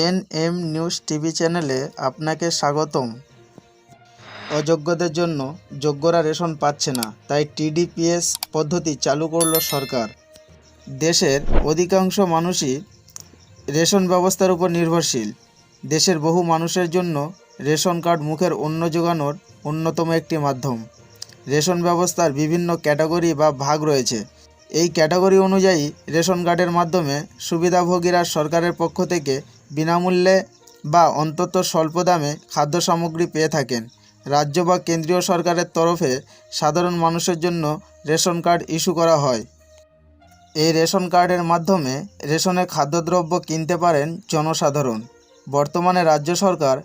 N M news TV চ্যানেলে আপনাকে স্বাগতম। অযোগ্যদের জন্য যোগ্যরা রেশন পাচ্ছে না, তাই টিডিপিএস পদ্ধতি চালু করল সরকার। দেশের অধিকাংশ মানুষই রেশন ব্যবস্থার উপর নির্ভরশীল। দেশের বহু মানুষের জন্য রেশন কার্ড মুখের অন্ন যোগানোর অন্যতম একটি মাধ্যম। রেশন ব্যবস্থার বিভিন্ন ক্যাটাগরি বা ভাগ রয়েছে। এই ক্যাটাগরি অনুযায়ী রেশন কার্ডের মাধ্যমে সুবিধাভোগীরা সরকারের পক্ষ থেকে বিনামূল্যে বা অন্তত স্বল্প দামে খাদ্য সামগ্রী পেয়ে থাকেন। রাজ্য বা কেন্দ্রীয় সরকারের তরফে সাধারণ মানুষের জন্য রেশন কার্ড ইস্যু করা হয়। এই রেশন কার্ডের মাধ্যমে রেশনের খাদ্যদ্রব্য কিনতে পারেন জনসাধারণ। বর্তমানে রাজ্য সরকার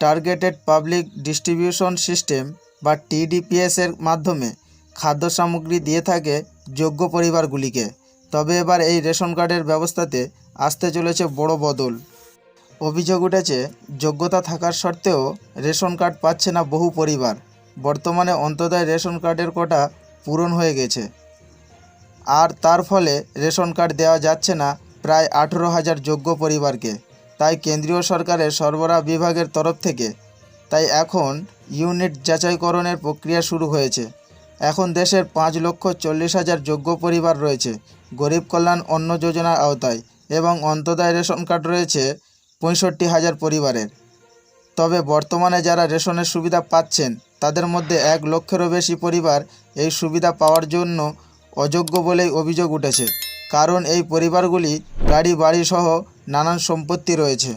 টার্গেটেড পাবলিক ডিস্ট্রিবিউশন সিস্টেম বা টিডিপিএস এর মাধ্যমে খাদ্য সামগ্রী দিয়ে থাকে যোগ্য পরিবারগুলিকে। তবে এবার এই রেশন কার্ডের ব্যবস্থাতে আসতে চলেছে বড় বদল। অভিযোগ উঠেছে, যোগ্যতা থাকার সত্ত্বেও রেশন কার্ড পাচ্ছে না বহু পরিবার। বর্তমানে অন্তদয় রেশন কার্ডের কোটা পূরণ হয়ে গেছে। আর তার ফলে রেশন কার্ড দেওয়া যাচ্ছে না প্রায় আঠেরো হাজার যোগ্য পরিবারকে। তাই কেন্দ্রীয় সরকারের সরবরাহ বিভাগের তরফ থেকে তাই এখন ইউনিট যাচাইকরণের প্রক্রিয়া শুরু হয়েছে। এখন দেশের পাঁচ লক্ষ চল্লিশ হাজার যোগ্য পরিবার রয়েছে। গরিব কল্যাণ অন্ন যোজনার আওতায় এবং অন্তদয় রেশন কার্ড রয়েছে পঁয়ষট্টি হাজার পরিবারের। তবে বর্তমানে যারা রেশনের সুবিধা পাচ্ছেন, তাদের মধ্যে এক লক্ষেরও বেশি পরিবার এই সুবিধা পাওয়ার জন্য অযোগ্য বলেই অভিযোগ উঠেছে। কারণ এই পরিবারগুলি গাড়ি, বাড়ি সহ নানান সম্পত্তি রয়েছে।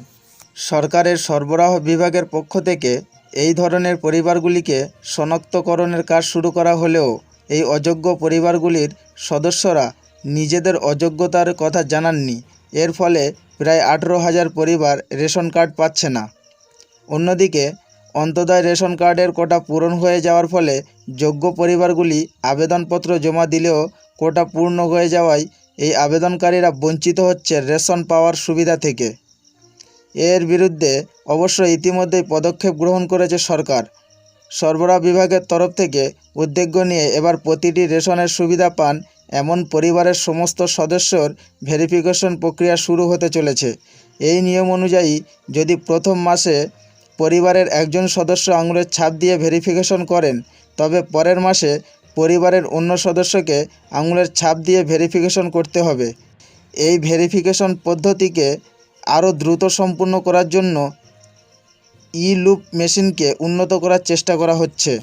সরকারের সরবরাহ বিভাগের পক্ষ থেকে এই ধরনের পরিবারগুলিকে শনাক্তকরণের কাজ শুরু করা হলেও এই অযোগ্য পরিবারগুলির সদস্যরা নিজেদের অযোগ্যতার কথা জানাননি। এর ফলে প্রায় আঠেরো হাজার পরিবার রেশন কার্ড পাচ্ছে না। অন্যদিকে, অন্তদয় রেশন কার্ডের কোটা পূরণ হয়ে যাওয়ার ফলে যোগ্য পরিবারগুলি আবেদনপত্র জমা দিলেও কোটা পূর্ণ হয়ে যাওয়ায় এই আবেদনকারীরা বঞ্চিত হচ্ছে রেশন পাওয়ার সুবিধা থেকে। এর বিরুদ্ধে অবশ্য ইতিমধ্যেই পদক্ষেপ গ্রহণ করেছে সরকার। সরবরাহ বিভাগের তরফ থেকে উদ্যোগ নিয়ে এবার প্রতিটি রেশনের সুবিধা পান এমন পরিবারের সমস্ত সদস্যর ভেরিফিকেশন প্রক্রিয়া শুরু হতে চলেছে। এই নিয়ম অনুযায়ী যদি প্রথম মাসে পরিবারের একজন সদস্য আঙুলের ছাপ দিয়ে ভেরিফিকেশন করেন, তবে পরের মাসে পরিবারের অন্য সদস্যকে আঙুলের ছাপ দিয়ে ভেরিফিকেশন করতে হবে। এই ভেরিফিকেশন পদ্ধতিকে আরও দ্রুত সম্পূর্ণ করার জন্য ই লুপ মেশিনকে উন্নত করার চেষ্টা করা হচ্ছে।